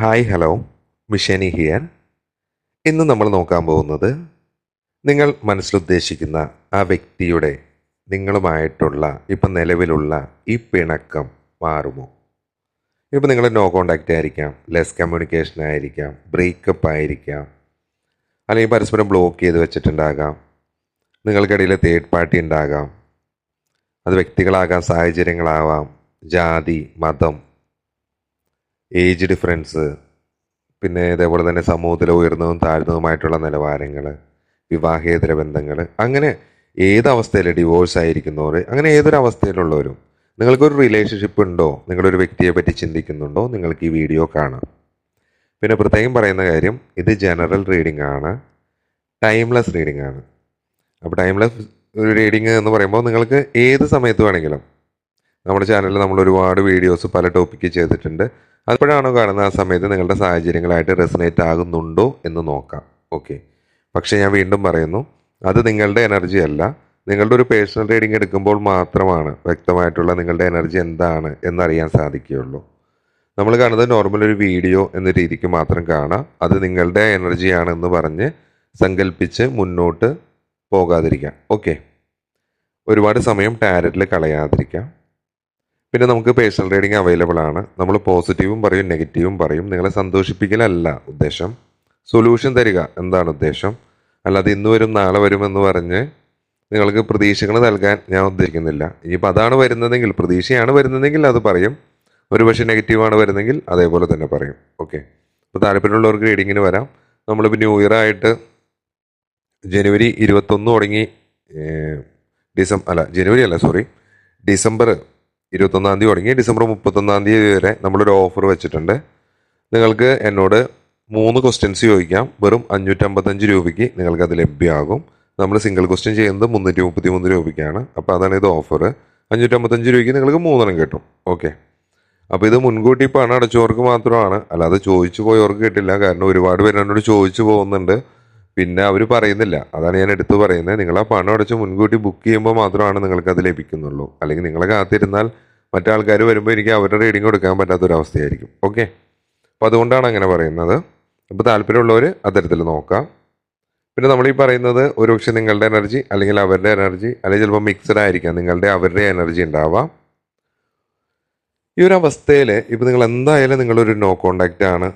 Hi hello. മിഷനി here. ഇന്ന് നമ്മൾ നോക്കാൻ പോകുന്നത് നിങ്ങൾ മനസ്സിലുദ്ദേശിക്കുന്ന ആ വ്യക്തിയുടെ നിങ്ങളുമായിട്ടുള്ള ഇപ്പം നിലവിലുള്ള ഈ പിണക്കം മാറുമോ? ഇപ്പം നിങ്ങൾ നോ കോണ്ടാക്റ്റ് ആയിരിക്കാം ലെസ് കമ്മ്യൂണിക്കേഷൻ ആയിരിക്കാം ബ്രേക്കപ്പ് ആയിരിക്കാം അല്ലെങ്കിൽ പരസ്പരം ബ്ലോക്ക് ചെയ്ത് വെച്ചിട്ടുണ്ടാകാം നിങ്ങൾക്കിടയിൽ തേർഡ് പാർട്ടി ഉണ്ടാകാം അത് വ്യക്തികളാകാം സാഹചര്യങ്ങളാവാം ജാതി മതം ഏജ് ഡിഫറൻസ് പിന്നെ ഇതേപോലെ തന്നെ സമൂഹത്തിലെ ഉയർന്നതും താഴ്ന്നതുമായിട്ടുള്ള നിലവാരങ്ങൾ വിവാഹേതര ബന്ധങ്ങൾ അങ്ങനെ ഏതവസ്ഥയിൽ ഡിവോഴ്സ് ആയിരിക്കുന്നവർ അങ്ങനെ ഏതൊരു അവസ്ഥയിലുള്ളവരും നിങ്ങൾക്കൊരു റിലേഷൻഷിപ്പ് ഉണ്ടോ? നിങ്ങളൊരു വ്യക്തിയെ പറ്റി ചിന്തിക്കുന്നുണ്ടോ? നിങ്ങൾക്ക് ഈ വീഡിയോ കാണാം. പിന്നെ പ്രത്യേകം പറയുന്ന കാര്യം ഇത് ജനറൽ റീഡിംഗ് ആണ്. ടൈംലെസ് റീഡിംഗ് ആണ്. അപ്പോൾ ടൈംലെസ് റീഡിംഗ് എന്ന് പറയുമ്പോൾ നിങ്ങൾക്ക് ഏത് സമയത്ത് വേണമെങ്കിലും നമ്മുടെ ചാനലിൽ നമ്മൾ ഒരുപാട് വീഡിയോസ് പല ടോപ്പിക്ക് ചെയ്തിട്ടുണ്ട്. അപ്പോഴാണോ കാണുന്നത് ആ സമയത്ത് നിങ്ങളുടെ സാഹചര്യങ്ങളായിട്ട് റെസനേറ്റ് ആകുന്നുണ്ടോ എന്ന് നോക്കാം. ഓക്കെ പക്ഷേ ഞാൻ വീണ്ടും പറയുന്നു അത് നിങ്ങളുടെ എനർജി അല്ല. നിങ്ങളുടെ ഒരു പേഴ്സണൽ റീഡിംഗ് എടുക്കുമ്പോൾ മാത്രമാണ് വ്യക്തമായിട്ടുള്ള നിങ്ങളുടെ എനർജി എന്താണ് എന്നറിയാൻ സാധിക്കുകയുള്ളൂ. നമ്മൾ കാണുന്നത് നോർമൽ ഒരു വീഡിയോ എന്ന രീതിക്ക് മാത്രം കാണാം. അത് നിങ്ങളുടെ എനർജിയാണ് എന്ന് പറഞ്ഞ് സങ്കല്പിച്ച് മുന്നോട്ട് പോകാതിരിക്കാം. ഓക്കെ ഒരുപാട് സമയം ടാരറ്റിൽ കളയാതിരിക്കാം. പിന്നെ നമുക്ക് പേഴ്സണൽ റീഡിംഗ് അവൈലബിൾ ആണ്. നമ്മൾ പോസിറ്റീവും പറയും നെഗറ്റീവും പറയും. നിങ്ങളെ സന്തോഷിപ്പിക്കലല്ല ഉദ്ദേശം. സൊല്യൂഷൻ തരിക എന്താണ് ഉദ്ദേശം? അല്ലാതെ ഇന്ന് വരും നാളെ വരുമെന്ന് പറഞ്ഞ് നിങ്ങൾക്ക് പ്രതീക്ഷകൾ നൽകാൻ ഞാൻ ഉദ്ദേശിക്കുന്നില്ല. ഇനിയിപ്പോൾ അതാണ് വരുന്നതെങ്കിൽ പ്രതീക്ഷയാണ് വരുന്നതെങ്കിൽ അത് പറയും. ഒരു പക്ഷേ നെഗറ്റീവാണ് വരുന്നതെങ്കിൽ അതേപോലെ തന്നെ പറയും. ഓക്കെ അപ്പോൾ താല്പര്യമുള്ളവർക്ക് റീഡിങ്ങിന് വരാം. നമ്മളിപ്പോൾ ന്യൂ ഇയർ ആയിട്ട് ജനുവരി ഇരുപത്തൊന്ന് തുടങ്ങി ഡിസം അല്ല ജനുവരി അല്ല സോറി ഡിസംബർ ഇരുപത്തൊന്നാം തീയതി തുടങ്ങി ഡിസംബർ മുപ്പത്തൊന്നാം തീയതി വരെ നമ്മളൊരു ഓഫർ വെച്ചിട്ടുണ്ട്. നിങ്ങൾക്ക് എന്നോട് മൂന്ന് ക്വസ്റ്റ്യൻസ് ചോദിക്കാം. വെറും അഞ്ഞൂറ്റമ്പത്തഞ്ച് രൂപയ്ക്ക് നിങ്ങൾക്ക് അത് ലഭ്യമാകും. നമ്മൾ സിംഗിൾ ക്വസ്റ്റ്യൻ ചെയ്യുന്നത് മുന്നൂറ്റി മുപ്പത്തി മൂന്ന് രൂപയ്ക്കാണ്. അപ്പോൾ അതാണ് ഇത് ഓഫർ അഞ്ഞൂറ്റമ്പത്തഞ്ച് രൂപയ്ക്ക് നിങ്ങൾക്ക് മൂന്നെണ്ണം കിട്ടും. ഓക്കെ അപ്പോൾ ഇത് മുൻകൂട്ടി പണം അടച്ചവർക്ക് മാത്രമാണ്. അല്ലാതെ ചോദിച്ചു പോയവർക്ക് കിട്ടില്ല. കാരണം ഒരുപാട് പേര് എന്നോട് ചോദിച്ചു പോകുന്നുണ്ട്. പിന്നെ അവർ പറയുന്നില്ല. അതാണ് ഞാൻ എടുത്തു പറയുന്നത്. നിങ്ങൾ ആ പണം അടച്ച് മുൻകൂട്ടി ബുക്ക് ചെയ്യുമ്പോൾ മാത്രമാണ് നിങ്ങൾക്ക് അത് ലഭിക്കുന്നുള്ളൂ. അല്ലെങ്കിൽ നിങ്ങളെ കാത്തിരുന്നാൽ മറ്റാൾക്കാർ വരുമ്പോൾ എനിക്ക് അവരുടെ റീഡിങ് കൊടുക്കാൻ പറ്റാത്തൊരവസ്ഥയായിരിക്കും. ഓക്കെ അപ്പോൾ അതുകൊണ്ടാണ് അങ്ങനെ പറയുന്നത്. അപ്പോൾ താല്പര്യമുള്ളവർ അത്തരത്തിൽ നോക്കാം. പിന്നെ നമ്മൾ ഈ പറയുന്നത് ഒരുപക്ഷെ നിങ്ങളുടെ എനർജി അല്ലെങ്കിൽ അവരുടെ എനർജി അല്ലെങ്കിൽ ചിലപ്പോൾ മിക്സഡ് ആയിരിക്കാം. നിങ്ങളുടെ അവരുടെ എനർജി ഉണ്ടാവാം. ഈ ഒരു അവസ്ഥയിൽ ഇപ്പോൾ നിങ്ങൾ എന്തായാലും നിങ്ങളൊരു നോ കോണ്ടാക്റ്റ് ആണ്.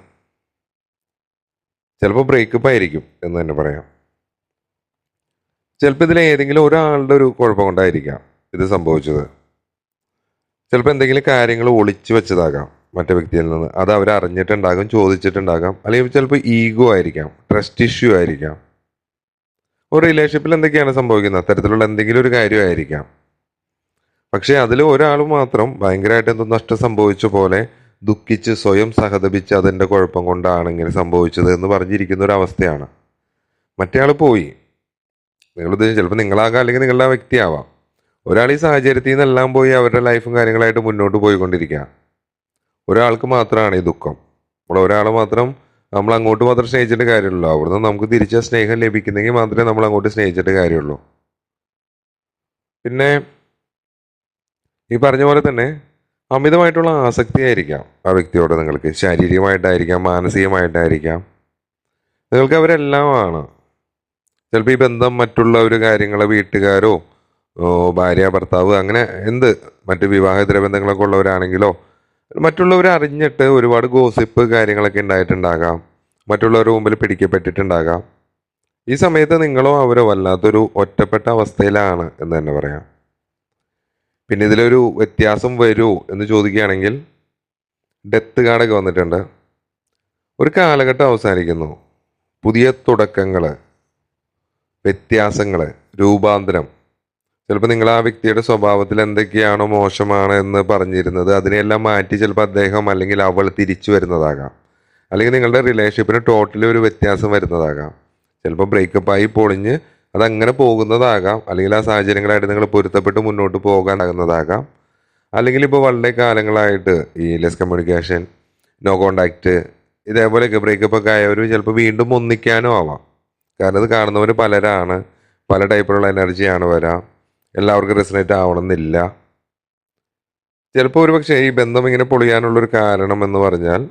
ചിലപ്പോൾ ബ്രേക്കപ്പ് ആയിരിക്കും എന്ന് തന്നെ പറയാം. ചിലപ്പോൾ ഇതിൽ ഏതെങ്കിലും ഒരാളുടെ ഒരു കുഴപ്പം കൊണ്ടായിരിക്കാം ഇത് സംഭവിച്ചത്. ചിലപ്പോൾ എന്തെങ്കിലും കാര്യങ്ങൾ ഒളിച്ചു വെച്ചതാകാം മറ്റേ വ്യക്തിയിൽ നിന്ന്. അത് അവർ അറിഞ്ഞിട്ടുണ്ടാകും ചോദിച്ചിട്ടുണ്ടാകാം അല്ലെങ്കിൽ ചിലപ്പോൾ ഈഗോ ആയിരിക്കാം ട്രസ്റ്റ് ഇഷ്യൂ ആയിരിക്കാം. ഒരു റിലേഷൻഷിപ്പിൽ എന്തൊക്കെയാണ് സംഭവിക്കുന്നത്? അത്തരത്തിലുള്ള എന്തെങ്കിലും ഒരു കാര്യമായിരിക്കാം പക്ഷേ അതിൽ ഒരാൾ മാത്രം ഭയങ്കരമായിട്ട് എന്തോ നഷ്ടം സംഭവിച്ച പോലെ ദുഃഖിച്ച് സ്വയം സഹതപിച്ച് അതിന്റെ കുഴപ്പം കൊണ്ടാണ് ഇങ്ങനെ സംഭവിച്ചത് എന്ന് പറഞ്ഞിരിക്കുന്ന ഒരു അവസ്ഥയാണ്. മറ്റേ ആൾ പോയി. ഉദ്ദേശിച്ചു ചിലപ്പോൾ നിങ്ങളാകാം അല്ലെങ്കിൽ നിങ്ങളുടെ വ്യക്തിയാവാം. ഒരാൾ ഈ സാഹചര്യത്തിൽ നിന്നെല്ലാം പോയി അവരുടെ ലൈഫും കാര്യങ്ങളായിട്ട് മുന്നോട്ട് പോയിക്കൊണ്ടിരിക്കുക. ഒരാൾക്ക് മാത്രമാണ് ഈ ദുഃഖം. നമ്മൾ ഒരാൾ മാത്രം നമ്മൾ അങ്ങോട്ട് മാത്രം സ്നേഹിച്ചിട്ട് കാര്യമുള്ളൂ. അവിടുന്ന് നമുക്ക് തിരിച്ച സ്നേഹം ലഭിക്കുന്നെങ്കിൽ മാത്രമേ നമ്മൾ അങ്ങോട്ട് സ്നേഹിച്ചിട്ട് കാര്യമുള്ളൂ. പിന്നെ ഈ പറഞ്ഞ പോലെ തന്നെ അമിതമായിട്ടുള്ള ആസക്തിയായിരിക്കാം ആ വ്യക്തിയോട് നിങ്ങൾക്ക്. ശാരീരികമായിട്ടായിരിക്കാം മാനസികമായിട്ടായിരിക്കാം. നിങ്ങൾക്ക് അവരെല്ലാമാണ് ചിലപ്പോൾ ഈ ബന്ധം മറ്റുള്ള ഒരു കാര്യങ്ങൾ വീട്ടുകാരോ ഭാര്യ ഭർത്താവ് അങ്ങനെ എന്ത് മറ്റ് വിവാഹേതര ബന്ധങ്ങളൊക്കെ ഉള്ളവരാണെങ്കിലോ മറ്റുള്ളവർ അറിഞ്ഞിട്ട് ഒരുപാട് ഗോസിപ്പ് കാര്യങ്ങളൊക്കെ ഉണ്ടായിട്ടുണ്ടാകാം. മറ്റുള്ളവരുടെ മുമ്പിൽ പിടിക്കപ്പെട്ടിട്ടുണ്ടാകാം. ഈ സമയത്ത് നിങ്ങളോ അവരോ വല്ലാത്തൊരു ഒറ്റപ്പെട്ട അവസ്ഥയിലാണ് എന്ന് തന്നെ പറയാം. പിന്നെ ഇതിലൊരു വ്യത്യാസം വരുമോ എന്ന് ചോദിക്കുകയാണെങ്കിൽ ഡെത്ത് കാർഡൊക്കെ വന്നിട്ടുണ്ട്. ഒരു കാലഘട്ടം അവസാനിക്കുന്നു. പുതിയ തുടക്കങ്ങൾ വ്യത്യാസങ്ങൾ രൂപാന്തരം. ചിലപ്പോൾ നിങ്ങൾ ആ വ്യക്തിയുടെ സ്വഭാവത്തിൽ എന്തൊക്കെയാണോ മോശമാണ് എന്ന് പറഞ്ഞിരുന്നത് അതിനെല്ലാം മാറ്റി ചിലപ്പോൾ അദ്ദേഹം അല്ലെങ്കിൽ അവൾ തിരിച്ചു വരുന്നതാകാം. അല്ലെങ്കിൽ നിങ്ങളുടെ റിലേഷൻഷിപ്പിന് ടോട്ടലി ഒരു വ്യത്യാസം വരുന്നതാകാം. ചിലപ്പോൾ ബ്രേക്കപ്പായി പൊളിഞ്ഞ് അതങ്ങനെ പോകുന്നതാകാം. അല്ലെങ്കിൽ ആ സാഹചര്യങ്ങളായിട്ട് നിങ്ങൾ പൊരുത്തപ്പെട്ട് മുന്നോട്ട് പോകാനാകുന്നതാകാം. അല്ലെങ്കിൽ ഇപ്പോൾ വളരെ കാലങ്ങളായിട്ട് ഈ ലെസ് കമ്മ്യൂണിക്കേഷൻ നോ കോണ്ടാക്റ്റ് ഇതേപോലെയൊക്കെ ബ്രേക്കപ്പ് ഒക്കെ ആയവർ ചിലപ്പോൾ വീണ്ടും ഒന്നിക്കാനും ആവാം. കാരണം ഇത് കാണുന്നവർ പലരാണ്. പല ടൈപ്പിലുള്ള എനർജിയാണ് വരാം. എല്ലാവർക്കും റെസിനേറ്റ് ആവണമെന്നില്ല. ചിലപ്പോൾ ഒരു പക്ഷേ ഈ ബന്ധം ഇങ്ങനെ പൊളിയാനുള്ളൊരു കാരണം എന്ന് പറഞ്ഞാൽ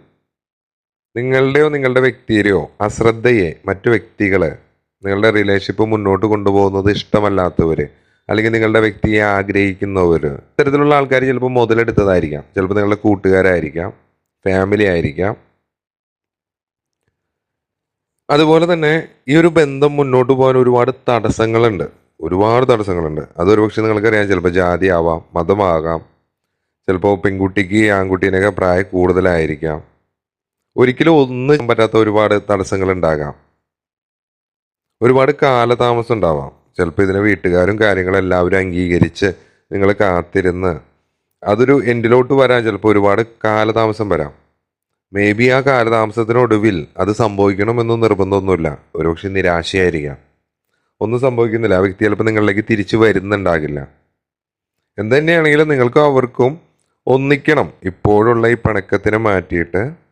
നിങ്ങളുടെയോ നിങ്ങളുടെ വ്യക്തിയുടെയോ അശ്രദ്ധയെ മറ്റു വ്യക്തികൾ നിങ്ങളുടെ റിലേഷൻഷിപ്പ് മുന്നോട്ട് കൊണ്ടുപോകുന്നത് ഇഷ്ടമല്ലാത്തവർ അല്ലെങ്കിൽ നിങ്ങളുടെ വ്യക്തിയെ ആഗ്രഹിക്കുന്നവർ ഇത്തരത്തിലുള്ള ആൾക്കാർ ചിലപ്പോൾ മുതലെടുത്തതായിരിക്കാം. ചിലപ്പോൾ നിങ്ങളുടെ കൂട്ടുകാരായിരിക്കാം ഫാമിലി ആയിരിക്കാം. അതുപോലെ തന്നെ ഈ ഒരു ബന്ധം മുന്നോട്ട് പോകാൻ ഒരുപാട് തടസ്സങ്ങളുണ്ട്. ഒരുപാട് തടസ്സങ്ങളുണ്ട്. അതൊരു പക്ഷെ നിങ്ങൾക്കറിയാം ചിലപ്പോൾ ജാതി ആവാം മതമാകാം. ചിലപ്പോൾ പെൺകുട്ടിക്ക് ആൺകുട്ടീനൊക്കെ പ്രായം കൂടുതലായിരിക്കാം. ഒരിക്കലും ഒന്നും പറ്റാത്ത ഒരുപാട് തടസ്സങ്ങൾ ഉണ്ടാകാം ഒരുപാട് കാലതാമസം ഉണ്ടാവാം. ചിലപ്പോൾ ഇതിനെ വീട്ടുകാരും കാര്യങ്ങളും എല്ലാവരും അംഗീകരിച്ച് നിങ്ങൾ കാത്തിരുന്ന് അതൊരു എൻഡിലോട്ട് വരാൻ ചിലപ്പോൾ ഒരുപാട് കാലതാമസം വരാം. മേ ബി ആ കാലതാമസത്തിനൊടുവിൽ അത് സംഭവിക്കണമെന്നും നിർബന്ധമൊന്നുമില്ല. ഒരുപക്ഷെ നിരാശയായിരിക്കാം. ഒന്നും സംഭവിക്കുന്നില്ല. ആ വ്യക്തി ചിലപ്പോൾ നിങ്ങളിലേക്ക് തിരിച്ചു വരുന്നുണ്ടാകില്ല. എന്തു തന്നെയാണെങ്കിലും നിങ്ങൾക്കും അവർക്കും ഒന്നിക്കണം. ഇപ്പോഴുള്ള ഈ പണക്കത്തിനെ മാറ്റിയിട്ട്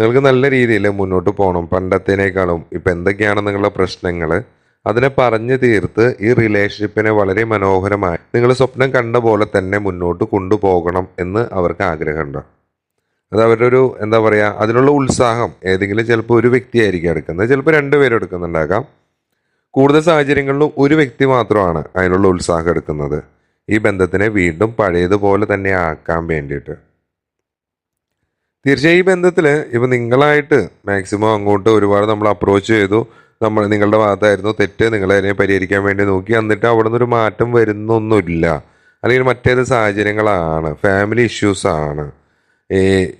നിങ്ങൾക്ക് നല്ല രീതിയിൽ മുന്നോട്ട് പോകണം. പണ്ടത്തേനേക്കാളും ഇപ്പം എന്തൊക്കെയാണ് നിങ്ങളുടെ പ്രശ്നങ്ങൾ അതിനെ പറഞ്ഞു തീർത്ത് ഈ റിലേഷൻഷിപ്പിനെ വളരെ മനോഹരമായി നിങ്ങൾ സ്വപ്നം കണ്ട പോലെ തന്നെ മുന്നോട്ട് കൊണ്ടുപോകണം എന്ന് അവർക്ക് ആഗ്രഹമുണ്ട്. അത് അവരുടെ ഒരു എന്താ പറയുക അതിനുള്ള ഉത്സാഹം ഏതെങ്കിലും ചിലപ്പോൾ ഒരു വ്യക്തിയായിരിക്കും എടുക്കുന്നത്. ചിലപ്പോൾ രണ്ടുപേരും എടുക്കുന്നുണ്ടാകാം. കൂടുതൽ സാഹചര്യങ്ങളിലും ഒരു വ്യക്തി മാത്രമാണ് അതിനുള്ള ഉത്സാഹം എടുക്കുന്നത്. ഈ ബന്ധത്തിനെ വീണ്ടും പഴയതുപോലെ തന്നെ ആക്കാൻ വേണ്ടിയിട്ട്. തീർച്ചയായും ഈ ബന്ധത്തിൽ ഇപ്പം നിങ്ങളായിട്ട് മാക്സിമം അങ്ങോട്ട് ഒരുപാട് നമ്മൾ അപ്രോച്ച് ചെയ്തു. നമ്മൾ നിങ്ങളുടെ ഭാഗത്തായിരുന്നു തെറ്റ് നിങ്ങൾ അതിനെ പരിഹരിക്കാൻ വേണ്ടി നോക്കി. എന്നിട്ട് അവിടെ നിന്നൊരു മാറ്റം വരുന്നൊന്നുമില്ല. അല്ലെങ്കിൽ മറ്റേത് സാഹചര്യങ്ങളാണ്. ഫാമിലി ഇഷ്യൂസ് ആണ്.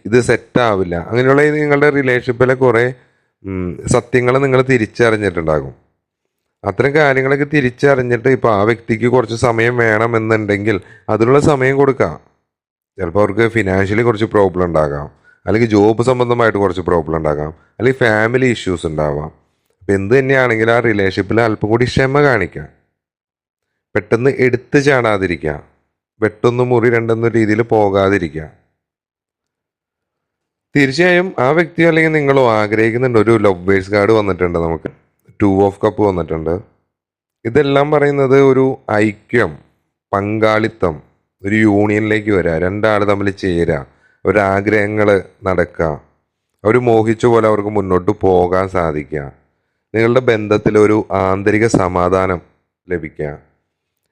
ഇത് സെറ്റാവില്ല അങ്ങനെയുള്ള നിങ്ങളുടെ റിലേഷൻഷിപ്പിലെ കുറേ സത്യങ്ങൾ നിങ്ങൾ തിരിച്ചറിഞ്ഞിട്ടുണ്ടാകും. അത്തരം കാര്യങ്ങളൊക്കെ തിരിച്ചറിഞ്ഞിട്ട് ഇപ്പോൾ ആ വ്യക്തിക്ക് കുറച്ച് സമയം വേണമെന്നുണ്ടെങ്കിൽ അതിനുള്ള സമയം കൊടുക്കാം. ചിലപ്പോൾ അവർക്ക് ഫിനാൻഷ്യലി കുറച്ച് പ്രോബ്ലം ഉണ്ടാകാം. അല്ലെങ്കിൽ ജോബ് സംബന്ധമായിട്ട് കുറച്ച് പ്രോബ്ലം ഉണ്ടാകാം. അല്ലെങ്കിൽ ഫാമിലി ഇഷ്യൂസ് ഉണ്ടാവാം. അപ്പം എന്ത് തന്നെയാണെങ്കിലും ആ റിലേഷൻഷിപ്പിൽ അല്പം കൂടി ക്ഷമ കാണിക്കുക പെട്ടെന്ന് എടുത്തു ചാടാതിരിക്കുക വെട്ടൊന്ന് മുറി രണ്ടെന്ന രീതിയിൽ പോകാതിരിക്കുക തീർച്ചയായും ആ വ്യക്തി അല്ലെങ്കിൽ നിങ്ങളോ ആഗ്രഹിക്കുന്നുണ്ട്. ഒരു ലവേഴ്സ് കാർഡ് വന്നിട്ടുണ്ട് നമുക്ക്. ടു ഓഫ് കപ്പ് വന്നിട്ടുണ്ട്. ഇതെല്ലാം പറയുന്നത് ഒരു ഐക്യം പങ്കാളിത്തം ഒരു യൂണിയനിലേക്ക് വരിക രണ്ടാൾ തമ്മിൽ ചേരുക ഒരാഗ്രഹങ്ങൾ നടക്കുക. അവർ മോഹിച്ച പോലെ അവർക്ക് മുന്നോട്ട് പോകാൻ സാധിക്കുക. നിങ്ങളുടെ ബന്ധത്തിൽ ഒരു ആന്തരിക സമാധാനം ലഭിക്കുക.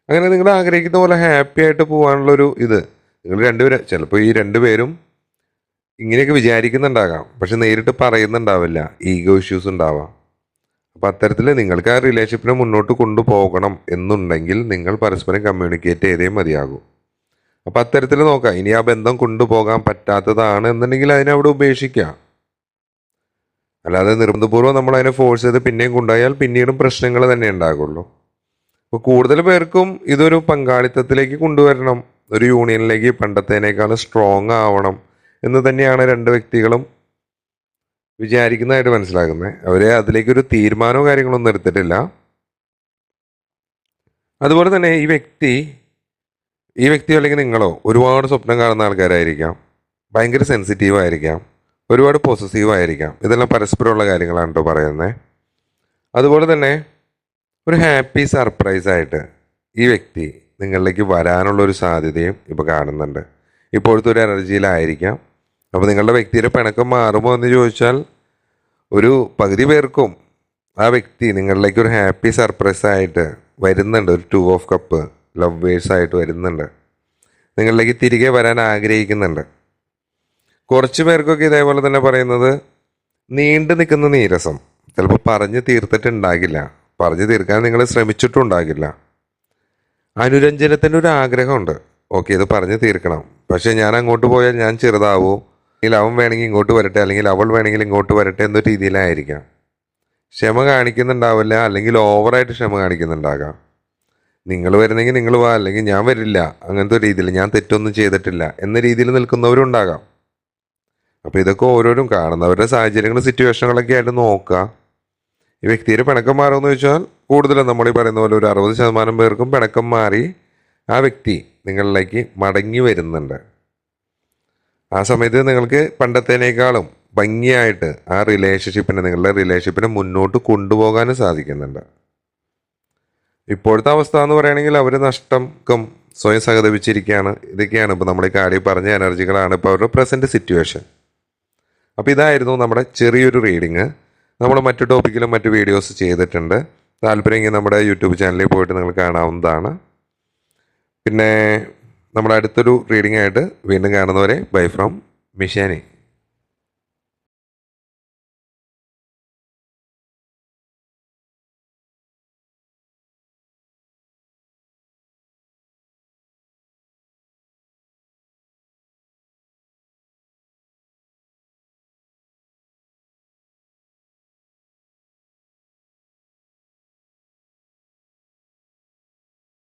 അങ്ങനെ നിങ്ങൾ ആഗ്രഹിക്കുന്ന പോലെ ഹാപ്പി ആയിട്ട് പോകാനുള്ളൊരു ഇത്. നിങ്ങൾ രണ്ടുപേരും ചിലപ്പോൾ ഈ രണ്ടുപേരും ഇങ്ങനെയൊക്കെ വിചാരിക്കുന്നുണ്ടാകാം. പക്ഷെ നേരിട്ട് പറയുന്നുണ്ടാവില്ല. ഈഗോ ഇഷ്യൂസ് ഉണ്ടാവാം. അപ്പം അത്തരത്തിൽ നിങ്ങൾക്ക് ആ റിലേഷൻഷിപ്പിനെ മുന്നോട്ട് കൊണ്ടുപോകണം എന്നുണ്ടെങ്കിൽ നിങ്ങൾ പരസ്പരം കമ്മ്യൂണിക്കേറ്റ് ചെയ്തേ മതിയാകൂ. അപ്പം അത്തരത്തിൽ നോക്കാം. ഇനി ആ ബന്ധം കൊണ്ടുപോകാൻ പറ്റാത്തതാണ് എന്നുണ്ടെങ്കിൽ അതിനെ അവിടെ ഉപേക്ഷിക്കാം. അല്ലാതെ നിർബന്ധപൂർവം നമ്മൾ അതിനെ ഫോഴ്സ് ചെയ്ത് പിന്നെയും കൊണ്ടുപോയാൽ പിന്നീടും പ്രശ്നങ്ങൾ തന്നെ ഉണ്ടാകുള്ളൂ. അപ്പോൾ കൂടുതൽ പേർക്കും ഇതൊരു പങ്കാളിത്തത്തിലേക്ക് കൊണ്ടുവരണം. ഒരു യൂണിയനിലേക്ക് പണ്ടത്തേനേക്കാൾ സ്ട്രോങ് ആവണം എന്ന് തന്നെയാണ് രണ്ട് വ്യക്തികളും വിചാരിക്കുന്നതായിട്ട് മനസ്സിലാക്കുന്നത് അവരെ അതിലേക്കൊരു തീരുമാനമോ കാര്യങ്ങളൊന്നും എടുത്തിട്ടില്ല. അതുപോലെ തന്നെ ഈ വ്യക്തി ഈ വ്യക്തി അല്ലെങ്കിൽ നിങ്ങളോ ഒരുപാട് സ്വപ്നം കാണുന്ന ആൾക്കാരായിരിക്കാം. ഭയങ്കര സെൻസിറ്റീവ് ആയിരിക്കാം. ഒരുപാട് പോസസീവ് ആയിരിക്കാം. ഇതെല്ലാം പരസ്പരമുള്ള കാര്യങ്ങളാണ് കേട്ടോ പറയുന്നത് അതുപോലെ തന്നെ ഒരു ഹാപ്പി സർപ്രൈസ് ആയിട്ട് ഈ വ്യക്തി നിങ്ങളിലേക്ക് വരാനുള്ള ഒരു സാധ്യതയും ഇപ്പോൾ കാണുന്നുണ്ട്. ഇപ്പോഴത്തെ ഒരു എനർജിയിലായിരിക്കാം. അപ്പോൾ നിങ്ങളുടെ വ്യക്തിയുടെ പിണക്കം മാറുമോ എന്ന് ചോദിച്ചാൽ ഒരു പകുതി പേർക്കും ആ വ്യക്തി നിങ്ങളിലേക്ക് ഒരു ഹാപ്പി സർപ്രൈസ് ആയിട്ട് വരുന്നുണ്ട്. ഒരു ടു ഓഫ് കപ്പ് ലവേഴ്സ് ആയിട്ട് വരുന്നുണ്ട്. നിങ്ങളിലേക്ക് തിരികെ വരാൻ ആഗ്രഹിക്കുന്നുണ്ട്. കുറച്ച് പേർക്കൊക്കെ ഇതേപോലെ തന്നെ പറയുന്നത് നീണ്ടു നിൽക്കുന്ന നീരസം. ചിലപ്പോൾ പറഞ്ഞു തീർത്തിട്ടുണ്ടാകില്ല. പറഞ്ഞു തീർക്കാൻ നിങ്ങൾ ശ്രമിച്ചിട്ടുണ്ടാകില്ല. അനുരഞ്ജനത്തിന്റെ ഒരു ആഗ്രഹമുണ്ട്. ഓക്കെ ഇത് പറഞ്ഞു തീർക്കണം. പക്ഷേ ഞാൻ അങ്ങോട്ട് പോയാൽ ഞാൻ ചെറുതാവൂ. അല്ലെങ്കിൽ അവൻ വേണമെങ്കിൽ ഇങ്ങോട്ട് വരട്ടെ അല്ലെങ്കിൽ അവൾ വേണമെങ്കിൽ ഇങ്ങോട്ട് വരട്ടെ എന്ന രീതിയിലായിരിക്കാം. ക്ഷമ കാണിക്കുന്നുണ്ടാവില്ല അല്ലെങ്കിൽ ഓവറായിട്ട് ക്ഷമ കാണിക്കുന്നുണ്ടാകാം. നിങ്ങൾ വരുന്നെങ്കിൽ നിങ്ങൾ വാ അല്ലെങ്കിൽ ഞാൻ വരില്ല. അങ്ങനത്തെ ഒരു രീതിയിൽ ഞാൻ തെറ്റൊന്നും ചെയ്തിട്ടില്ല എന്ന രീതിയിൽ നിൽക്കുന്നവരും ഉണ്ടാകാം അപ്പോൾ ഇതൊക്കെ ഓരോരും കാണുന്നവരുടെ സാഹചര്യങ്ങളും സിറ്റുവേഷനുകളൊക്കെ ആയിട്ട് നോക്കുക. ഈ വ്യക്തിയുടെ പിണക്കം മാറുമെന്ന് ചോദിച്ചാൽ കൂടുതലും നമ്മൾ ഈ പറയുന്ന പോലെ ഒരു അറുപത് ശതമാനം പേർക്കും പിണക്കം മാറി ആ വ്യക്തി നിങ്ങളിലേക്ക് മടങ്ങി വരുന്നുണ്ട്. ആ സമയത്ത് നിങ്ങൾക്ക് പണ്ടത്തേനേക്കാളും ഭംഗിയായിട്ട് ആ റിലേഷൻഷിപ്പിനെ നിങ്ങളുടെ റിലേഷൻഷിപ്പിനെ മുന്നോട്ട് കൊണ്ടുപോകാനും സാധിക്കുന്നുണ്ട്. ഇപ്പോഴത്തെ അവസ്ഥ എന്ന് പറയുകയാണെങ്കിൽ അവർ നഷ്ടം സ്വയം സഹതപിച്ചിരിക്കുകയാണ്. ഇതൊക്കെയാണ് ഇപ്പോൾ നമ്മൾ ഈ കാര്യം പറഞ്ഞ എനർജികളാണ് ഇപ്പോൾ അവരുടെ പ്രസന്റ് സിറ്റുവേഷൻ അപ്പോൾ ഇതായിരുന്നു നമ്മുടെ ചെറിയൊരു റീഡിങ് നമ്മൾ മറ്റു ടോപ്പിക്കിലും മറ്റു വീഡിയോസ് ചെയ്തിട്ടുണ്ട്. താല്പര്യമെങ്കിൽ നമ്മുടെ യൂട്യൂബ് ചാനലിൽ പോയിട്ട് നിങ്ങൾ കാണാവുന്നതാണ്. പിന്നെ നമ്മുടെ അടുത്തൊരു റീഡിംഗ് ആയിട്ട് വീണ്ടും കാണുന്നവരെ ബൈ ഫ്രം മിഷാനി